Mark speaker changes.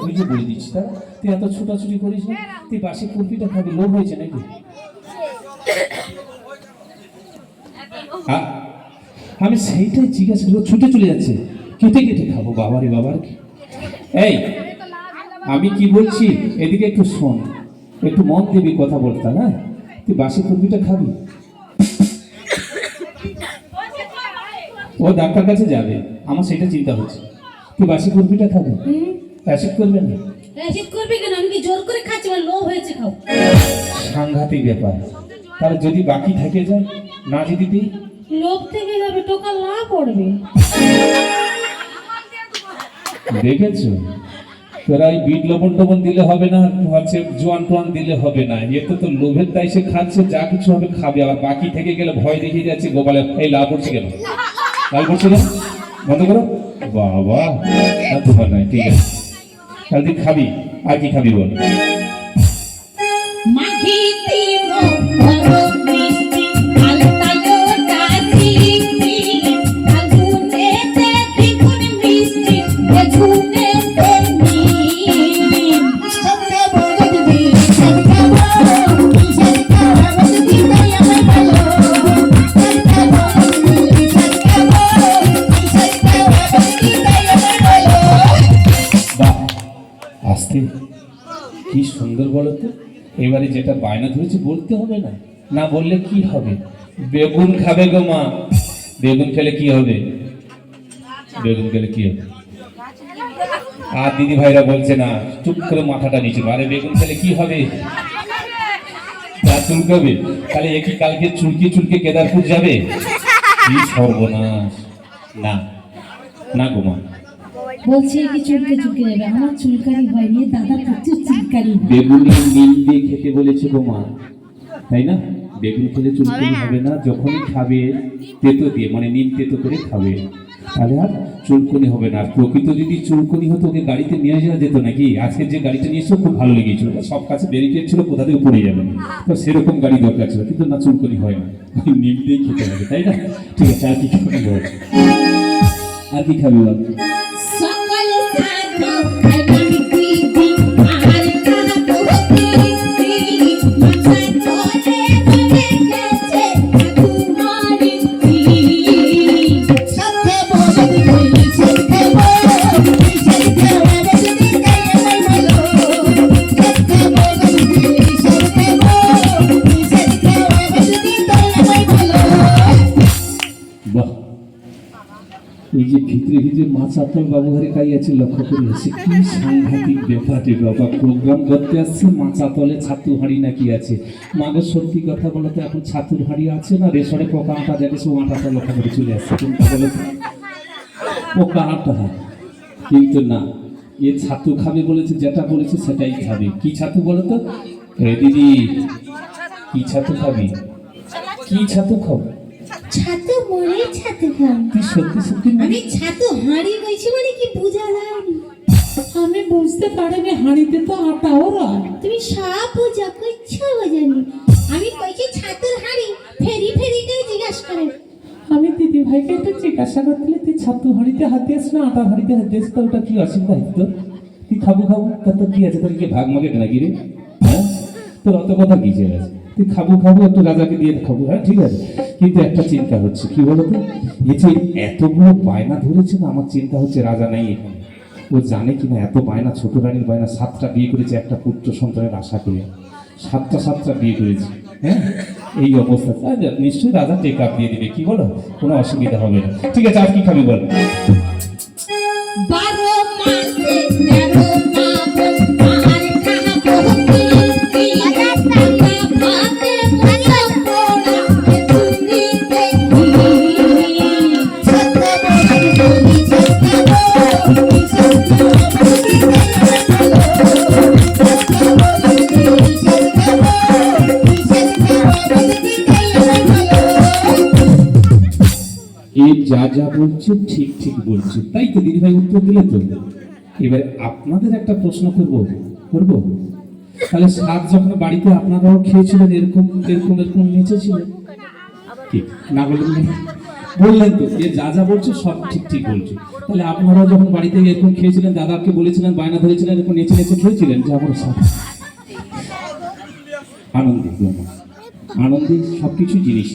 Speaker 1: বুঝে বলে দিচ্ছি তারা তুই এত ছোটাছুটি করিস না, তুই বাসে কুলপিটা খাবি, লোভ হয়েছে নাকি? আমি সেইটাই জিজ্ঞাসা করব ছুটে চলে যাচ্ছে। কেটে কেটে খাব, বাবারে, বাবার কি? এই, আমি কি বলছি? এদিকে একটু শোন, একটু মন দিবি কথা বলতে না? তুই বাসি কুলপিটা খাবি? ও ডাক্তার কাছে যাবে, আমার সেটা চিন্তা হচ্ছে। তুই বাসি কুলপিটা খাবি? অ্যাসিড করবে না?
Speaker 2: অ্যাসিড করবে কেন? আমি কি জোর করে খাচ্ছি? আমার লোভ হয়েছে খাও।
Speaker 1: সাংঘাতিক ব্যাপার। তাহলে যদি বাকি থেকে যায় না যদি দিই?
Speaker 2: লোভ থেকে যাবে টোকা না পড়বে।
Speaker 1: দেখেছ? তোরা এই বিট লবণ টবণ দিলে হবে না হচ্ছে জোয়ান টোয়ান দিলে হবে না। এ তো তো লোভের তাই সে খাচ্ছে যা কিছু হবে খাবে। আবার বাকি থেকে গেলে ভয় দেখিয়ে যাচ্ছে গোপালে এই লাভ করছে কেন? লাভ করছে না? বন্ধ করো। বাবা ঠিক আছে। তুই খাবি আর কি খাবি বল? আসতে কি সুন্দর বলো তো? এবারে যেটা বায়না ধরেছে বলতে হবে না? না বললে কি হবে? বেগুন খাবে গো মা। বেগুন খেলে কি হবে? বেগুন খেলে কি হবে? আর দিদি ভাইরা বলছে না, চুপ করে মাথাটা নিচে আরে বেগুন খেলে কি হবে? চুলকাবে। তাহলে একই কালকে চুলকে চুলকে কেদারপুর যাবে? কি সর্বনাশ। না না গো মা।
Speaker 2: বলছে কি চুলকে চুলকে যাবে আমার চুলকানি হয়নি প্রচুর চুলকানি হয়।
Speaker 1: বেগুনি নিম দিয়ে খেতে বলেছে গো মা। তাই না? বেগুন খেলে চুলকুনি হবে না। যখনই খাবে তেতো দিয়ে মানে নিম তেতো করে খাবে। তাহলে আর চুলকুনি হবে না। আর প্রকৃত যদি চুলকুনি হতো ওকে গাড়িতে নিয়ে যাওয়া যেত নাকি? আজকে যে গাড়িটা নিয়ে এসেছ খুব ভালো লেগেছিল। সব কাছে ব্যারিকেড ছিল কোথা থেকে পড়ে যাবে? না তো সেরকম গাড়ি দরকার ছিল কিন্তু না চুলকুনি হয় না। নিম দিয়ে খেতে হবে তাই না? ঠিক আছে আর কি খাবি আর কি খাবি
Speaker 2: সাধু খালি
Speaker 1: এই যে ভিতরে ভিতরে মাছ আপনার বাবুঘরে কাই আছে লক্ষ্য করে আছে। কি সাংঘাতিক ব্যাপার রে বাবা প্রোগ্রাম করতে আসছে মাচাতলে ছাতু হাঁড়ি নাকি আছে। মাগো সত্যি কথা বলো তো এখন ছাতুর হাঁড়ি আছে না? রেশনে পোকা আটা দেখে সে আটাটা লক্ষ্য করে চলে আসছে। কোনটা বলো? পোকা আটা? কিন্তু না এ ছাতু খাবে বলেছে যেটা বলেছে সেটাই খাবে। কি ছাতু বলো তো? দিদি কি ছাতু খাবি? কি ছাতু খাব?
Speaker 2: ছাতু। মরে ছাতু
Speaker 1: তুই সত্যি সত্যি
Speaker 2: আমি ছাতু হাঁড়ি কইছি মানে কি বুঝা
Speaker 3: আমি বুঝতে পারিনি হাঁড়িতে তো আটাও রয়।
Speaker 2: তুমি সব বুঝা কইছো জানি। আমি কইছি ছাতুর হাঁড়ি ফেরি ফেরি করে জিজ্ঞাসা করে।
Speaker 3: আমি দিদি ভাইকে একটু জিজ্ঞাসা করছিলে তুই ছাতু হাঁড়িতে হাতে আস না আটা হাঁড়িতে হাতে আস
Speaker 1: ওটা কি অসুবিধা তোর? তুই খাব খাব? তা তোর কি আছে তোর কি ভাগ মাগে নাকি রে? হ্যাঁ? তোর অত কথা কি আছে? খাব খাব একটু রাজাকে দিয়ে খাব হ্যাঁ ঠিক আছে? কিন্তু একটা চিন্তা হচ্ছে কি বলতো? এই যে এতগুলো বায়না ধরেছে না আমার চিন্তা হচ্ছে রাজা নাই এখানে। ও জানে কিনা এত বায়না ছোট রানীর বায়না সাতটা বিয়ে করেছে একটা পুত্র সন্তানের আশা করে। সাতটা সাতটা বিয়ে করেছে হ্যাঁ? এই অবস্থা। আচ্ছা, নিশ্চয়ই রাজা টেক আপ দিয়ে দিবে কি বলো? কোনো অসুবিধা হবে না। ঠিক আছে আর কি খাবি বল? এই যা যা বলছে, ঠিক ঠিক বলছে। তাই তো দিদিভাই উত্তর দিলে তো। এবার আপনাদের একটা প্রশ্ন করব করব? তাহলে সাত যখন বাড়িতে আপনারাও খেয়েছিলেন, এরকম এরকম এরকম নেচেছিলেন ঠিক না বলুন বললেন তো, যে যা যা বলছো, সব ঠিক ঠিক বলছো। তাহলে আপনারাও যখন বাড়িতে এরকম খেয়েছিলেন, দাদাকে বলেছিলেন, বায়না ধরেছিলেন, এরকম নেচে নেচে খেয়েছিলেন, যে আমার সাথে আনন্দে আনন্দে সব কিছু জিনিস।